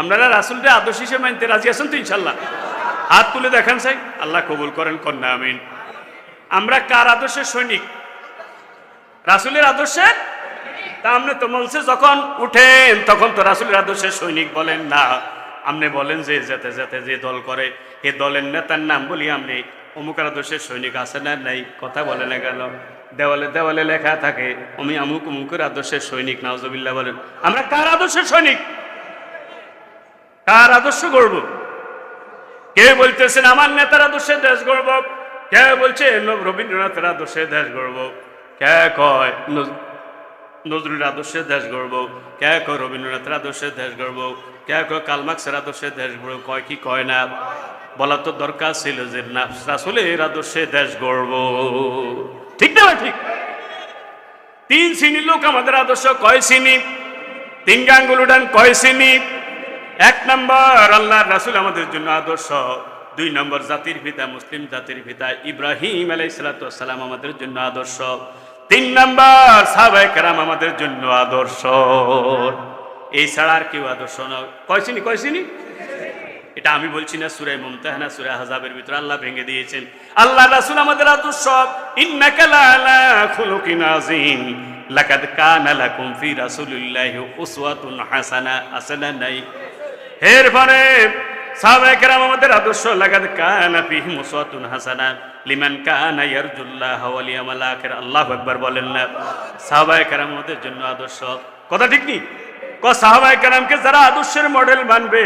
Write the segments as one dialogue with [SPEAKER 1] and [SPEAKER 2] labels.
[SPEAKER 1] আপনারা রাসুলটা আদর্শ হিসেবে মানতে রাজি আছেন তো ইনশাল্লাহ হাত তুলে দেখান চাই আল্লাহ কবুল করেন, কন্যা, আমিন। আমরা কার আদর্শের সৈনিক? রাসুলের আদর্শের? তা আপনি তো বলছে, যখন উঠেন, তখন তো রাসুলের আদর্শের সৈনিক বলেন না। আপনি বলেন যে, যেতে যেতে যে দল করে, এ দলের নেতার নাম বলি আপনি অমুক আদর্শের সৈনিক আছে না নাই? কথা বলে না গেল দেওয়ালে দেওয়ালে লেখা থাকে আমি অমুক, অমুকের আদর্শের সৈনিক নাওজবিল্লা বলেন। আমরা কার আদর্শের সৈনিক? কার আদর্শ গড়ব? কে বলতেছেন, আমার নেতার আদর্শে দেশ গড়ব কে বলছে রবীন্দ্রনাথের আদর্শে দেশ গড়ব কে কয়, নজ- নজরুলের আদর্শে দেশ গড়ব? কে কয়, রবীন্দ্রনাথের আদর্শে দেশ গড়ব কে কয় কালমার্ক্সের আদর্শে দেশ গড়ব কয় কি কয় না? বলা তো দরকার ছিল যে রাসুলের আদর্শে দেশ গড়ব। ঠিক না ঠিক? তিন শ্রেণির লোক আমাদের আদর্শ কয় শ্রেণি? তিন গাঙ্গুল উঠান কয় শ্রেণি? এক নম্বর আল্লাহ রাসুল আমাদের জন্য আদর্শ। দুই নম্বর, জাতির পিতা, মুসলিম জাতির পিতা, ইব্রাহিম আলাই সালাম আমাদের জন্য আদর্শ। তিন নম্বর সাহাবাই আমাদের জন্য আদর্শ। এই ছাড়া আর কেউ আদর্শ নয় কয় শ্রেণি কয় শ্রেণি? এটা আমি বলছি না সুরাই মুমতাহানা, সুরা হাজাবের ভিতরে আল্লাহ ভেঙে দিয়েছেন। আল্লাহ রাসূল আমাদের আদর্শ। ইন্নাকা লাআলা খুলুকিন আযীম। লাকাদ কানা লাকুম ফি রাসূলিল্লাহি উসওয়াতুন হাসানা আসনা নাই। এরপরে সাহাবায়ে কেরাম আমাদের আদর্শ কানা হাসানা লিমান কানা ইয়ারজুল্লাহ বলেন না। আমাদের জন্য আদর্শ। কথা যারা আদর্শের মডেল মানবে,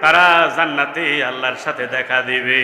[SPEAKER 1] তারা জান্নাতে আল্লাহর সাথে দেখা দেবে।